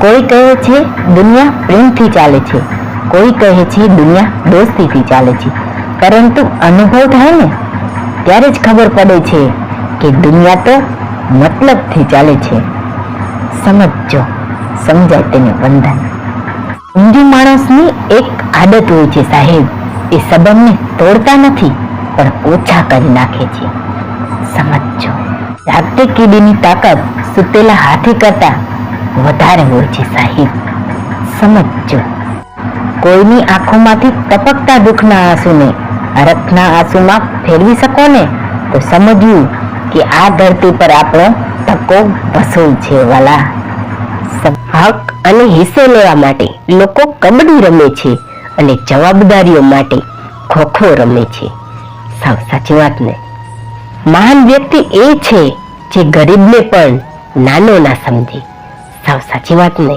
કોઈ કહે છે, દુનિયા પ્રેમથી ચાલે છે. કોઈ કહે છે, દુનિયા દોસ્તીથી ચાલે છે. પરંતુ અનુભવ થાય ને, ત્યારે જ ખબર પડે છે કે દુનિયા તો મતલબથી ચાલે છે. સમજો સમજાય તેને બંધન. ઊંધી માણસની એક આદત હોય છે સાહેબ, એ સંબંધને તોડતા નથી, પણ ઓછા કરી નાખે છે. સમજો જાતે કીડીની તાકાત સુતેલા હાથી કરતા વધારે હોય છે સાહેબ. સમજો કોઈની આંખોમાંથી ટપકતા દુઃખના આંસુને હરખના આંસુમાં ફેરવી શકો ને તો સમજવું કે આ ધરતી પર આપણો ધક્કો વસૂલ છે, વાલા. હક અને હિસ્સો લેવા માટે લોકો કબડ્ડી રમે છે અને જવાબદારીઓ માટે ખોખો રમે છે. સાવ સાચી વાત ને. મહાન વ્યક્તિ એ છે જે ગરીબને પણ નાનો ના સમજે. સાવ સાચી વાત ને